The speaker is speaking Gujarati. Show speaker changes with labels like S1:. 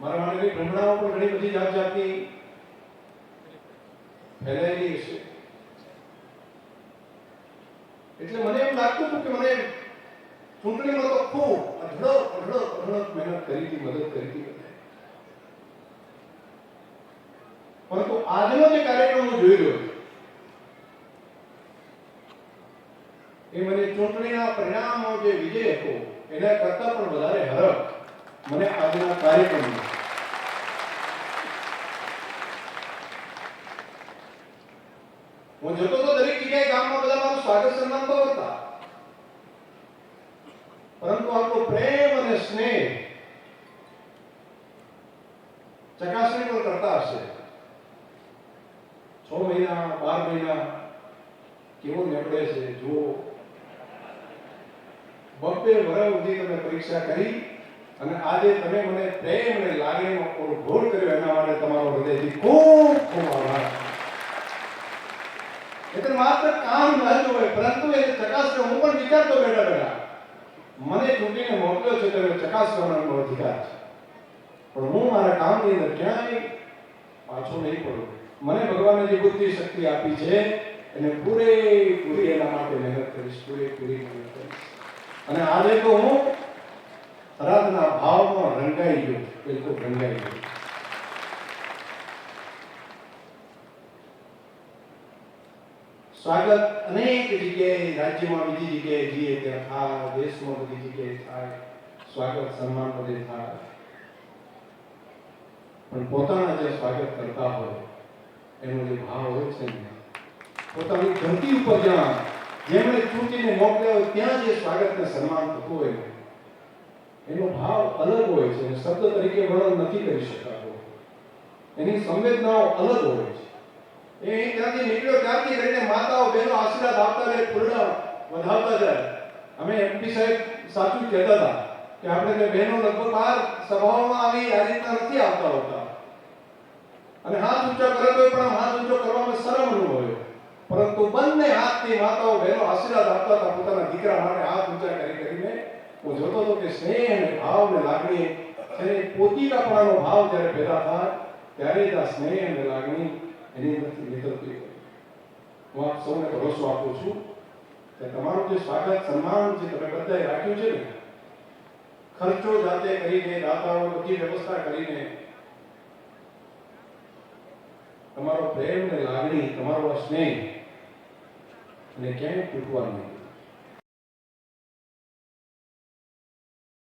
S1: મારા માટે ભ્રમણાઓ પણ ઘણી બધી જાત જાતની ફેલાયેલી હશે. એટલે મને એમ લાગતું હતું કે મને ચૂંટણીમાં તો ખૂબ અઢળક અઢળક અઢળક મહેનત કરી હતી, મદદ કરી હતી. બધાએ. પરંતુ આજનો જે કાર્યક્રમ હું જોઈ રહ્યો એ મને ચૂંટણીના પરિણામનો જે વિજય હતો એના કરતા પણ વધારે હરખ મને આજના કાર્યક્રમનો હું જતો તો દરેક જગ્યાએ ગામમાં બધા મારું સ્વાગત સન્માન તો હતા પરંતુ આપણો પ્રેમ અને સ્નેહ ચકાસણી પણ કરતા હશે. છ મહિના, બાર મહિના કેવો નીકળે છે, જુઓ. બબ્બે વર્ષ સુધી તમે પરીક્ષા કરી અને આજે તમે મને પ્રેમ અને લાગણીનો અનુભવ કર્યો એના માટે તમારો હૃદયથી ખૂબ ખૂબ આભાર. એટલે માત્ર કામ ન હોય, પરંતુ એ ચકાસણી હું પણ વિચારતો બેઠા બેઠા, મને ચૂંટીને મોકલ્યો છે તમે ચકાસવાનો અધિકાર છે. પણ હું મારા કામની અંદર ક્યાંય પાછો નહીં પડું. મને ભગવાને જે બુદ્ધિ શક્તિ આપી છે, એને પૂરેપૂરી એના માટે મહેનત કરીશ, પૂરેપૂરી મહેનત કરીશ. અને આજે તો હું રાતના ભાવમાં રંગાઈ ગયો, બિલકુલ રંગાઈ ગયો. સ્વાગત અનેક જગ્યાએ, રાજ્યમાં બીજી જગ્યાએ જઈએ ત્યાં થાય, દેશમાં બધી જગ્યાએ થાય, સ્વાગત, સન્માન બધે થાય. પણ પોતાના જે સ્વાગત કરતા હોય એનો જે ભાવ હોય છે ને. પોતાની ધરતી ઉપર જ્યાં જેમણે ચૂંટીને મોકલ્યા હોય ત્યાં જે સ્વાગતને સન્માન થતું હોય. એનો ભાવ અલગ હોય છે શબ્દ તરીકે વર્ણન નથી કરી શકાતો. એની સંવેદનાઓ અલગ હોય છે. એ ત્યાંથી નીકળ્યો ત્યાંથી કરીને માતાઓ, બહેનો આશીર્વાદ આપતા રહે, પૂર્ણ વધાવતા જાય. અમે એમપી સાહેબ સાચું કહેતા હતા કે આપણે બહેનો લગભગ બહાર સભાઓમાં આવી આ રીતના નથી આવતા હોતા. અને હાથ ઊંચો કરે તો પણ હાથ ઊંચો કરવામાં શરમ અનુભવ્યો પરંતુ બંને હાથથી માતાઓ બહેનો આશીર્વાદ આપતા હતા પોતાના દીકરા માટે હાથ ઊંચા કરી કરીને હું જોતો હતો કે સ્નેહ અને ભાવ અને લાગણી છે પોતીકાપણાનો ભાવ જ્યારે પેદા થાય, ત્યારે જ આ સ્નેહ અને લાગણી એની અંદરથી નીકળતી હોય. હું આપ સૌને ભરોસો આપું છું કે તમારું જે સ્વાગત, સન્માન જે તમે બધાએ રાખ્યું છે ને, ખર્ચો જાતે કરીને, દાતાઓ બધી વ્યવસ્થા કરીને તમારો પ્રેમ ને લાગણી તમારો સ્નેહ. અને ક્યાંય તૂટવા નહીં.